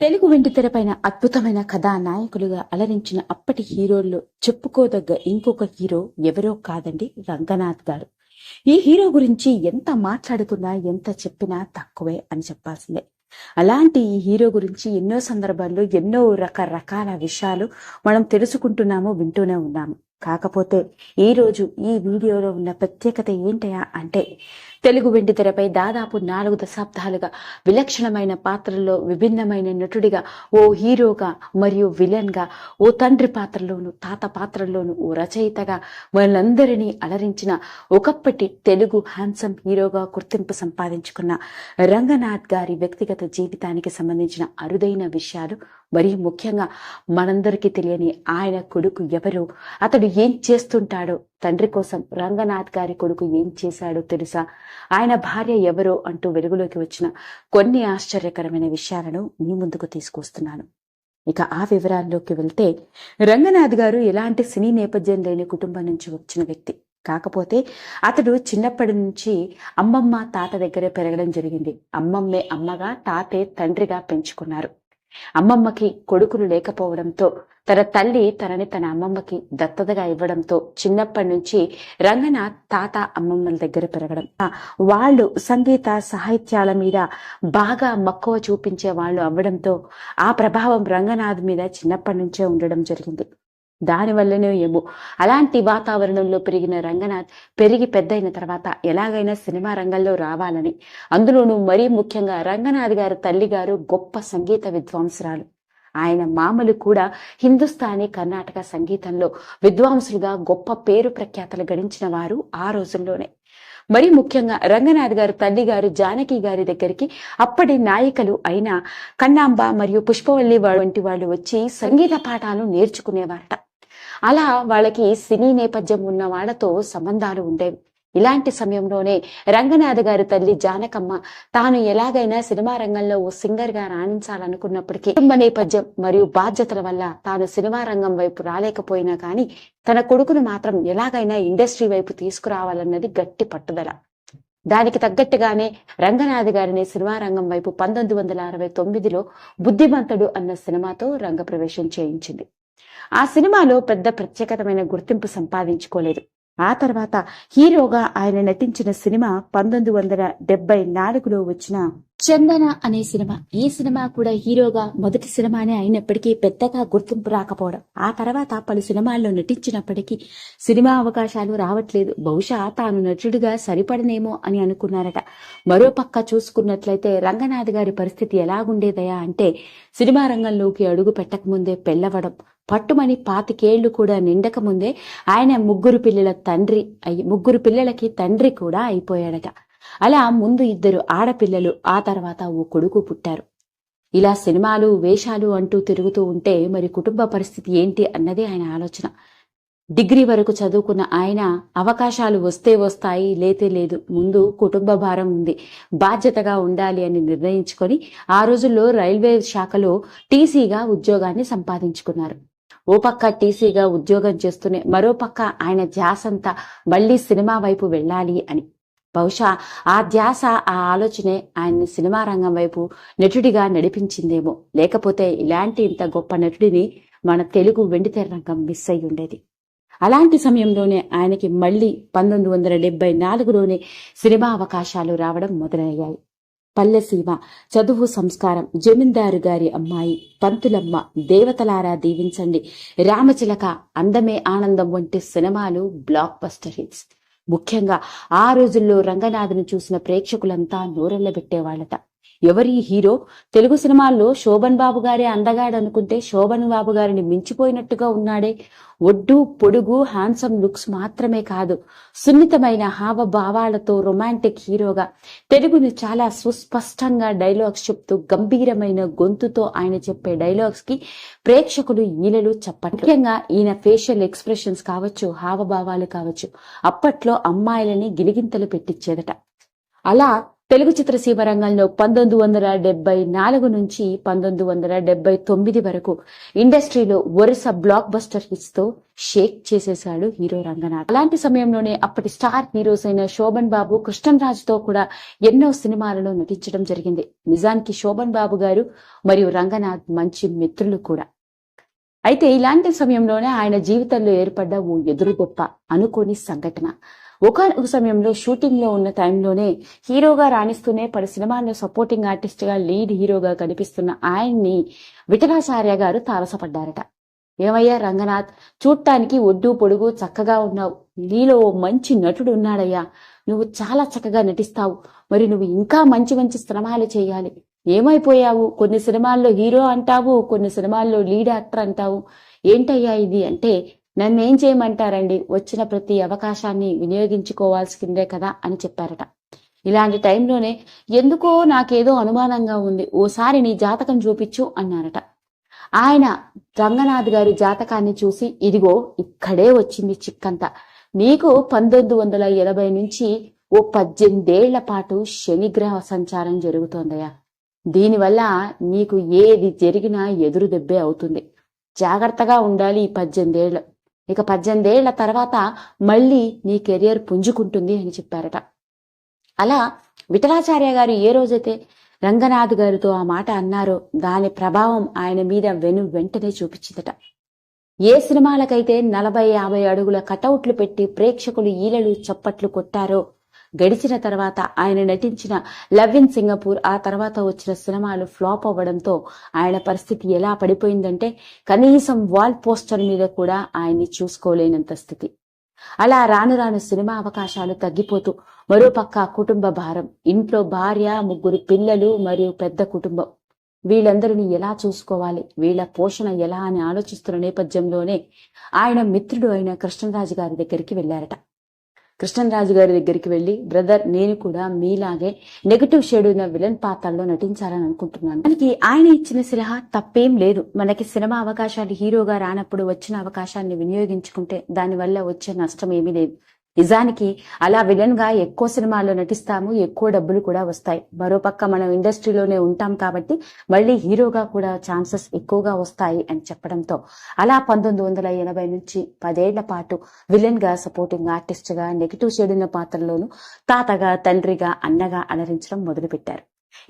తెలుగు వెండితెరపైన అద్భుతమైన కథానాయకులుగా అలరించిన అప్పటి హీరోల్లో చెప్పుకోదగ్గ ఇంకొక హీరో ఎవరో కాదండి రంగనాథ్ గారు. ఈ హీరో గురించి ఎంత మాట్లాడుకున్నా ఎంత చెప్పినా తక్కువే అని చెప్పాల్సిందే. అలాంటి ఈ హీరో గురించి ఎన్నో సందర్భాల్లో ఎన్నో రకరకాల విషయాలు మనం తెలుసుకుంటున్నాము వింటూనే ఉన్నాము. కాకపోతే ఈ రోజు ఈ వీడియోలో ఉన్న ప్రత్యేకత ఏంటయా అంటే తెలుగు వెండితెరపై దాదాపు నాలుగు దశాబ్దాలుగా విలక్షణమైన పాత్రల్లో విభిన్నమైన నటుడిగా ఓ హీరోగా మరియు విలన్గా ఓ తండ్రి పాత్రలోను తాత పాత్రలోను ఓ రచయితగా మనందరినీ అలరించిన ఒకప్పటి తెలుగు హ్యాండ్సమ్ హీరోగా గుర్తింపు సంపాదించుకున్న రంగనాథ్ గారి వ్యక్తిగత జీవితానికి సంబంధించిన అరుదైన విషయాలు మరి ముఖ్యంగా మనందరికీ తెలియని ఆయన కొడుకు ఎవరు? అతడు ఏం చేస్తుంటాడో? తండ్రి కోసం రంగనాథ్ గారి కొడుకు ఏం చేశాడో తెలుసా? ఆయన భార్య ఎవరో అంటూ వెలుగులోకి వచ్చిన కొన్ని ఆశ్చర్యకరమైన విషయాలను మీ ముందుకు తీసుకొస్తున్నాను. ఇక ఆ వివరాల్లోకి వెళ్తే రంగనాథ్ గారు ఎలాంటి సినీ నేపథ్యం లేని కుటుంబం నుంచి వచ్చిన వ్యక్తి. కాకపోతే అతడు చిన్నప్పటి నుంచి అమ్మమ్మ తాత దగ్గరే పెరగడం జరిగింది. అమ్మమ్మే అమ్మగా తాతే తండ్రిగా పెంచుకున్నారు. అమ్మమ్మకి కొడుకులు లేకపోవడంతో తన తల్లి తనని తన అమ్మమ్మకి దత్తతగా ఇవ్వడంతో చిన్నప్పటి నుంచి రంగనాథ్ తాత అమ్మమ్మల దగ్గర పెరగడం. వాళ్ళు సంగీత సాహిత్యాల మీద బాగా మక్కువ చూపించే వాళ్ళు అవ్వడంతో ఆ ప్రభావం రంగనాథ్ మీద చిన్నప్పటి నుంచే ఉండడం జరిగింది. దానివల్లనే ఏమో. అలాంటి వాతావరణంలో పెరిగిన రంగనాథ్ పెరిగి పెద్దయిన తర్వాత ఎలాగైనా సినిమా రంగంలో రావాలని. అందులోనూ మరీ ముఖ్యంగా రంగనాథ్ గారి తల్లి గారు గొప్ప సంగీత విద్వాంసురాలు. ఆయన మామలు కూడా హిందుస్థానీ కర్ణాటక సంగీతంలో విద్వాంసులుగా గొప్ప పేరు ప్రఖ్యాతలు గడించిన వారు ఆ రోజుల్లోనే. మరి ముఖ్యంగా రంగనాథ్ గారు తల్లి గారు జానకి గారి దగ్గరికి అప్పటి నాయికలు అయిన కన్నాంబ మరియు పుష్పవల్లి వాడు వంటి వాళ్ళు వచ్చి సంగీత పాఠాలు నేర్చుకునేవారట. అలా వాళ్ళకి సినీ నేపథ్యం ఉన్న వాళ్ళతో సంబంధాలు ఉండేవి. ఇలాంటి సమయంలోనే రంగనాథ్ గారి తల్లి జానకమ్మ తాను ఎలాగైనా సినిమా రంగంలో ఓ సింగర్గా రాణించాలనుకున్నప్పటికీ కుటుంబ నేపథ్యం మరియు బాధ్యతల వల్ల తాను సినిమా రంగం వైపు రాలేకపోయినా కానీ తన కొడుకును మాత్రం ఎలాగైనా ఇండస్ట్రీ వైపు తీసుకురావాలన్నది గట్టి పట్టుదల. దానికి తగ్గట్టుగానే రంగనాథ్ గారిని సినిమా రంగం వైపు పంతొమ్మిది వందల అరవై తొమ్మిదిలో బుద్ధిమంతుడు అన్న సినిమాతో రంగప్రవేశం చేయించింది. ఆ సినిమాలో పెద్ద ప్రత్యేకతమైన గుర్తింపు సంపాదించుకోలేదు. ఆ తర్వాత హీరోగా ఆయన నటించిన సినిమా పంతొమ్మిది వందల డెబ్బై నాలుగులో వచ్చిన చందన అనే సినిమా. ఈ సినిమా కూడా హీరోగా మొదటి సినిమానే అయినప్పటికీ పెద్దగా గుర్తింపు రాకపోవడం. ఆ తర్వాత పలు సినిమాల్లో నటించినప్పటికీ సినిమా అవకాశాలు రావట్లేదు. బహుశా తాను నటుడిగా సరిపడనేమో అని అనుకున్నారట. మరో పక్క చూసుకున్నట్లయితే రంగనాథ్ గారి పరిస్థితి ఎలాగుండేదయా అంటే సినిమా రంగంలోకి అడుగు పెట్టకముందే పెళ్ళవడం పట్టుమని పాతికేళ్ళు కూడా నిండక ముందే ఆయన ముగ్గురు పిల్లల తండ్రి అయ్యి ముగ్గురు పిల్లలకి తండ్రి కూడా అయిపోయాడట. అలా ముందు ఇద్దరు ఆడపిల్లలు ఆ తర్వాత ఓ కొడుకు పుట్టారు. ఇలా సినిమాలు వేషాలు అంటూ తిరుగుతూ ఉంటే మరి కుటుంబ పరిస్థితి ఏంటి అన్నది ఆయన ఆలోచన. డిగ్రీ వరకు చదువుకున్న ఆయన అవకాశాలు వస్తే వస్తాయి లేతే లేదు. ముందు కుటుంబ భారం ఉంది. బాధ్యతగా ఉండాలి అని నిర్ణయించుకొని ఆ రోజుల్లో రైల్వే శాఖలో టీసీగా ఉద్యోగాన్ని సంపాదించుకున్నారు. ఓ పక్క టీసీగా ఉద్యోగం చేస్తూనే మరో పక్క ఆయన ధ్యాసంతా మళ్ళీ సినిమా వైపు వెళ్ళాలి అని. బహుశా ఆ ధ్యాస ఆ ఆలోచనే ఆయన్ని సినిమా రంగం వైపు నటుడిగా నడిపించిందేమో. లేకపోతే ఇలాంటి ఇంత గొప్ప నటుడిని మన తెలుగు వెండితెర రంగం మిస్ అయి ఉండేది. అలాంటి సమయంలోనే ఆయనకి మళ్ళీ పంతొమ్మిది వందల డెబ్బై నాలుగులోనే సినిమా అవకాశాలు రావడం మొదలయ్యాయి. పల్లెసీమ చదువు సంస్కారం జమీందారు గారి అమ్మాయి పంతులమ్మ దేవతలారా దీవించండి. రామచిలక అందమే ఆనందం వంటి సినిమాలు బ్లాక్ బస్టర్ హిట్స్ ముఖ్యంగా ఆ రోజుల్లో రంగనాథ్ను చూసిన ప్రేక్షకులంతా నోరెళ్ళబెట్టేవాళ్ళట. ఎవరి హీరో? తెలుగు సినిమాల్లో శోభన్ బాబు గారే అందగాడు అనుకుంటే శోభన్ బాబు గారిని మించిపోయినట్టుగా ఉన్నాడే. ఒడ్డు పొడుగు హ్యాండ్సమ్ లుక్స్ మాత్రమే కాదు. సున్నితమైన హావభావాలతో రొమాంటిక్ హీరోగా తెలుగుని చాలా సుస్పష్టంగా డైలాగ్స్ చెప్తూ గంభీరమైన గొంతుతో ఆయన చెప్పే డైలాగ్స్కి ప్రేక్షకులు ఈలలు చెప్పట్లు. ముఖ్యంగా ఈయన ఫేషియల్ ఎక్స్ప్రెషన్స్ కావచ్చు హావభావాలు కావచ్చు అప్పట్లో అమ్మాయిలని గిలిగింతలు పెట్టించేదట అలా తెలుగు చిత్రసీమ రంగంలో పంతొమ్మిది వందల డెబ్బై నాలుగు నుంచి పంతొమ్మిది వందల డెబ్బై తొమ్మిది వరకు ఇండస్ట్రీలో వరుస బ్లాక్ బస్టర్ హిట్స్తో షేక్ చేసేశాడు హీరో రంగనాథ్. అలాంటి సమయంలోనే అప్పటి స్టార్ హీరోస్ అయిన శోభన్ బాబు కృష్ణరాజుతో కూడా ఎన్నో సినిమాలలో నటించడం జరిగింది. నిజానికి శోభన్ బాబు గారు మరియు రంగనాథ్ మంచి మిత్రులు కూడా. అయితే ఇలాంటి సమయంలోనే ఆయన జీవితంలో ఏర్పడ్డ ఓ ఎదురు గొప్ప అనుకోని సంఘటన. ఒకనొక సమయంలో షూటింగ్లో ఉన్న టైంలోనే హీరోగా రాణిస్తూనే పలు సినిమాల్లో సపోర్టింగ్ ఆర్టిస్ట్గా లీడ్ హీరోగా కనిపిస్తున్న ఆయన్ని విఠలాచార్య గారు తారసపడ్డారట. ఏమయ్యా రంగనాథ్ చూడటానికి ఒడ్డు పొడుగు చక్కగా ఉన్నావు. నీలో ఓ మంచి నటుడు ఉన్నాడయ్యా. నువ్వు చాలా చక్కగా నటిస్తావు. మరి నువ్వు ఇంకా మంచి మంచి సినిమాలు చేయాలి. ఏమైపోయావు? కొన్ని సినిమాల్లో హీరో అంటావు కొన్ని సినిమాల్లో లీడ్ యాక్టర్ అంటావు. ఏంటయ్యా ఇది? అంటే నన్ను ఏం చేయమంటారండి? వచ్చిన ప్రతి అవకాశాన్ని వినియోగించుకోవాల్సిందే కదా అని చెప్పారట. ఇలాంటి టైంలోనే ఎందుకో నాకేదో అనుమానంగా ఉంది. ఓసారి నీ జాతకం చూపించు అన్నారట. ఆయన రంగనాథ్ గారి జాతకాన్ని చూసి ఇదిగో ఇక్కడే వచ్చింది చిక్కంతా. నీకు పంతొమ్మిది వందల ఎనభై నుంచి ఓ పద్దెనిమిదేళ్ళ పాటు శనిగ్రహ సంచారం జరుగుతోందయ్యా. దీనివల్ల నీకు ఏది జరిగినా ఎదురు దెబ్బే అవుతుంది. జాగ్రత్తగా ఉండాలి ఈ పద్దెనిమిదేళ్ళు. ఇక పద్దెనిమిదేళ్ళ తర్వాత మళ్ళీ నీ కెరియర్ పుంజుకుంటుంది అని చెప్పారట. అలా విఠలాచార్య గారు ఏ రోజైతే రంగనాథ్ గారితో ఆ మాట అన్నారో దాని ప్రభావం ఆయన మీద వెను వెంటనే చూపించిందట. ఏ సినిమాలకైతే నలభై యాభై అడుగుల కటౌట్లు పెట్టి ప్రేక్షకులు ఈలలు చప్పట్లు కొట్టారో గడిచిన తర్వాత ఆయన నటించిన లవ్ ఇన్ సింగపూర్ ఆ తర్వాత వచ్చిన సినిమాలు ఫ్లాప్ అవ్వడంతో ఆయన పరిస్థితి ఎలా పడిపోయిందంటే కనీసం వాల్ పోస్టర్ మీద కూడా ఆయన్ని చూసుకోలేనంత స్థితి. అలా రాను రాను సినిమా అవకాశాలు తగ్గిపోతూ మరోపక్క కుటుంబ భారం ఇంట్లో భార్య ముగ్గురు పిల్లలు మరియు పెద్ద కుటుంబం. వీళ్ళందరినీ ఎలా చూసుకోవాలి? వీళ్ళ పోషణ ఎలా అని ఆలోచిస్తున్న నేపథ్యంలోనే ఆయన మిత్రుడు అయిన కృష్ణరాజు గారి దగ్గరికి వెళ్ళారట కృష్ణరాజు గారి దగ్గరికి వెళ్ళి బ్రదర్ నేను కూడా మీలాగే నెగటివ్ షేడ్ ఉన్న విలన్ పాత్రల్లో నటించాలని అనుకుంటున్నాను. మనకి ఆయన ఇచ్చిన సలహా తప్పేం లేదు. మనకి సినిమా అవకాశాలు హీరోగా రానప్పుడు వచ్చిన అవకాశాన్ని వినియోగించుకుంటే దానివల్ల వచ్చే నష్టం ఏమీ లేదు. నిజానికి అలా విలన్గా ఎక్కువ సినిమాల్లో నటిస్తాము ఎక్కువ డబ్బులు కూడా వస్తాయి. మరోపక్క మనం ఇండస్ట్రీలోనే ఉంటాం కాబట్టి మళ్ళీ హీరోగా కూడా ఛాన్సెస్ ఎక్కువగా వస్తాయి అని చెప్పడంతో అలా పంతొమ్మిది వందల ఎనభై నుంచి పదేళ్ళ పాటు విలన్గా సపోర్టింగ్ ఆర్టిస్ట్గా నెగిటివ్ చెడున్న పాత్రలోనూ తాతగా తండ్రిగా అన్నగా అలరించడం మొదలుపెట్టారు.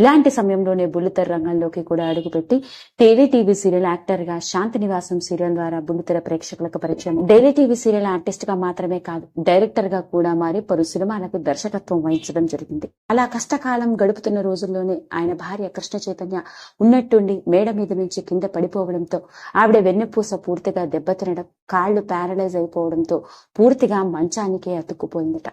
ఇలాంటి సమయంలోనే బుల్లితెర రంగంలోకి కూడా అడుగుపెట్టి డైలీ టీవీ సీరియల్ యాక్టర్గా శాంతి నివాసం సీరియల్ ద్వారా బుల్లితెర ప్రేక్షకులకు పరిచయం. డైలీ టీవీ సీరియల్ ఆర్టిస్ట్గా మాత్రమే కాదు డైరెక్టర్గా కూడా మారి పలు సినిమాలకు దర్శకత్వం వహించడం జరిగింది. అలా కష్టకాలం గడుపుతున్న రోజుల్లోనే ఆయన భార్య కృష్ణ చైతన్య ఉన్నట్టుండి మేడ మీద నుంచి కింద పడిపోవడంతో ఆవిడ వెన్నెపూస పూర్తిగా దెబ్బతినడం కాళ్ళు ప్యారలైజ్ అయిపోవడంతో పూర్తిగా మంచానికే అతుక్కుపోయిందట.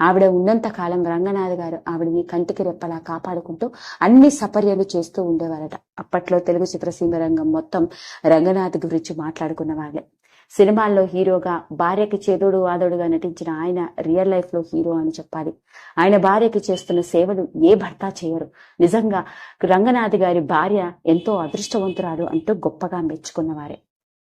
ఆవిడ ఉన్నంత కాలం రంగనాథ్ గారు ఆవిడని కంటికి రెప్పలా కాపాడుకుంటూ అన్ని సపర్యలు చేస్తూ ఉండేవారట. అప్పట్లో తెలుగు చిత్రసీమ రంగం మొత్తం రంగనాథ్ గురించి మాట్లాడుకున్న వాళ్ళే. సినిమాల్లో హీరోగా భార్యకి చేదోడు వాదోడుగా నటించిన ఆయన రియల్ లైఫ్లో హీరో అని చెప్పాలి. ఆయన భార్యకి చేస్తున్న సేవలు ఏ భర్త చేయరు. నిజంగా రంగనాథ్ గారి భార్య ఎంతో అదృష్టవంతురాలు అంటూ గొప్పగా మెచ్చుకున్నవారే.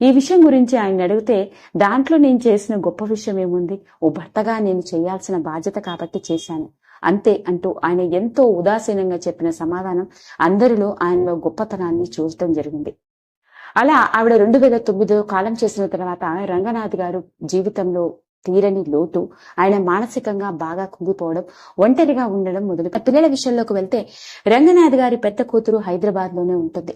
ఈ విషయం గురించి ఆయన అడిగితే దాంట్లో నేను చేసిన గొప్ప విషయం ఏముంది? ఓ భర్తగా నేను చేయాల్సిన బాధ్యత కాబట్టి చేశాను. అంతే అంటూ ఆయన ఎంతో ఉదాసీనంగా చెప్పిన సమాధానం అందరిలో ఆయనలో గొప్పతనాన్ని చూడటం జరిగింది. అలా ఆవిడ రెండు వేల తొమ్మిదో కాలం చేసిన తర్వాత రంగనాథ్ గారు జీవితంలో తీరని లోటు ఆయన మానసికంగా బాగా కుంగిపోవడం ఒంటరిగా ఉండడం మొదలు పిల్లల విషయంలోకి వెళ్తే రంగనాథ్ గారి పెద్ద కూతురు హైదరాబాద్లోనే ఉంటుంది.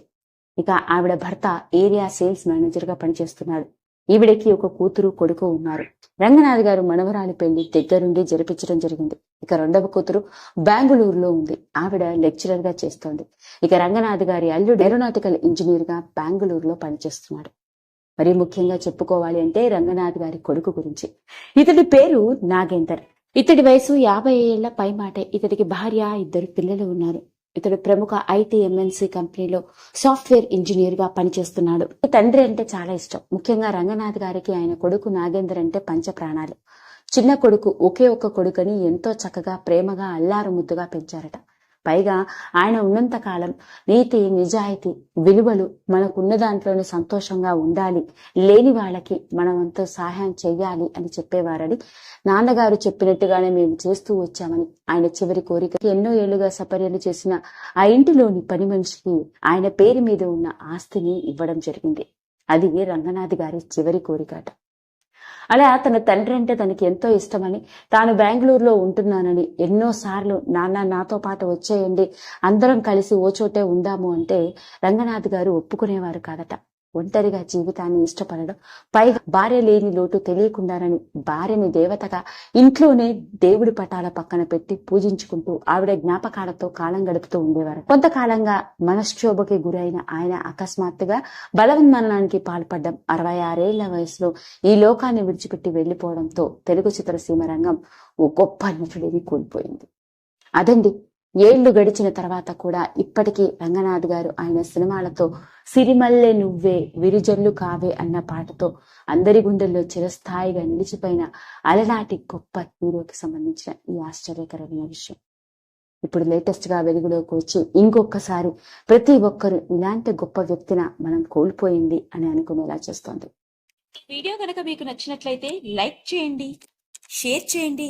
ఇక ఆవిడ భర్త ఏరియా సేల్స్ మేనేజర్గా పనిచేస్తున్నాడు. ఈవిడకి ఒక కూతురు కొడుకు ఉన్నారు. రంగనాథ్ గారు మనవరాలి పెళ్ళి దగ్గరుండి జరిపించడం జరిగింది. ఇక రెండవ కూతురు బెంగళూరులో ఉంది. ఆవిడ లెక్చరర్గా చేస్తోంది. ఇక రంగనాథ్ గారి అల్లుడు ఏరోనాటికల్ ఇంజనీర్గా బెంగళూరులో పనిచేస్తున్నాడు. మరి ముఖ్యంగా చెప్పుకోవాలి అంటే రంగనాథ్ గారి కొడుకు గురించి. ఇతడి పేరు నాగేందర్. ఇతడి వయసు యాభై ఏళ్ళ పై మాటే ఇతడికి భార్య ఇద్దరు పిల్లలు ఉన్నారు. ఇతడు ప్రముఖ ఐటీ ఎంఎన్సీ కంపెనీలో సాఫ్ట్వేర్ ఇంజనీర్గా పనిచేస్తున్నాడు తండ్రి అంటే చాలా ఇష్టం. ముఖ్యంగా రంగనాథ్ గారికి ఆయన కొడుకు నాగేందర్ అంటే పంచ ప్రాణాలు. చిన్న కొడుకు ఒకే ఒక్క కొడుకుని ఎంతో చక్కగా ప్రేమగా అల్లారు ముద్దుగా పెంచారట. పైగా ఆయన ఉన్నంత కాలం నీతి నిజాయితీ విలువలు మనకున్న దాంట్లోనే సంతోషంగా ఉండాలి. లేని వాళ్ళకి మనం ఎంతో సహాయం చెయ్యాలి అని చెప్పేవారని నాన్నగారు చెప్పినట్టుగానే మేము చేస్తూ వచ్చామని ఆయన చివరి కోరిక. ఎన్నో ఏళ్ళుగా సపర్యలు చేసిన ఆ ఇంటిలోని పని మనిషికి ఆయన పేరు మీద ఉన్న ఆస్తిని ఇవ్వడం జరిగింది. అది రంగనాథ్ గారి చివరి కోరికట. అలా తన తండ్రి అంటే తనకి ఎంతో ఇష్టమని తాను బెంగళూరులో ఉంటున్నానని ఎన్నో సార్లు నాన్న నాతో పాటు వచ్చేయండి అందరం కలిసి ఓ చోటే ఉందాము అంటే రంగనాథ్ గారు ఒప్పుకునేవారు కాదట. ఒంటరిగా జీవితాన్ని ఇష్టపడడం. పైగా భార్య లేని లోటు తెలియకుండానని భార్యని దేవతగా ఇంట్లోనే దేవుడి పటాల పక్కన పెట్టి పూజించుకుంటూ ఆవిడ జ్ఞాపకాలతో కాలం గడుపుతూ ఉండేవారు. కొంతకాలంగా మనశ్శోభకి గురైన ఆయన అకస్మాత్తుగా బలవన్మరణానికి పాల్పడ్డం అరవై ఆరేళ్ళ వయసులో ఈ లోకాన్ని విడిచిపెట్టి వెళ్ళిపోవడంతో తెలుగు చిత్రసీమ రంగం ఓ గొప్ప నటుడిని కోల్పోయింది. అదండి ఏళ్ళు గడిచిన తర్వాత కూడా ఇప్పటికీ రంగనాథ్ గారు ఆయన సినిమాలతో సిరిమల్లె నువ్వే విరిజల్లు కావే అన్న పాటతో అందరి గుండెల్లో చిరస్థాయిగా నిలిచిపోయిన అలనాటి గొప్ప హీరోకి సంబంధించిన ఈ ఆశ్చర్యకరమైన విషయం. ఇప్పుడు లేటెస్ట్గా వెలుగులోకి వచ్చి ఇంకొకసారి ప్రతి ఒక్కరు ఇలాంటి గొప్ప వ్యక్తిన మనం కోల్పోయింది అని అనుకునేలా చేస్తోంది. వీడియో కనుక మీకు నచ్చినట్లయితే లైక్ చేయండి షేర్ చేయండి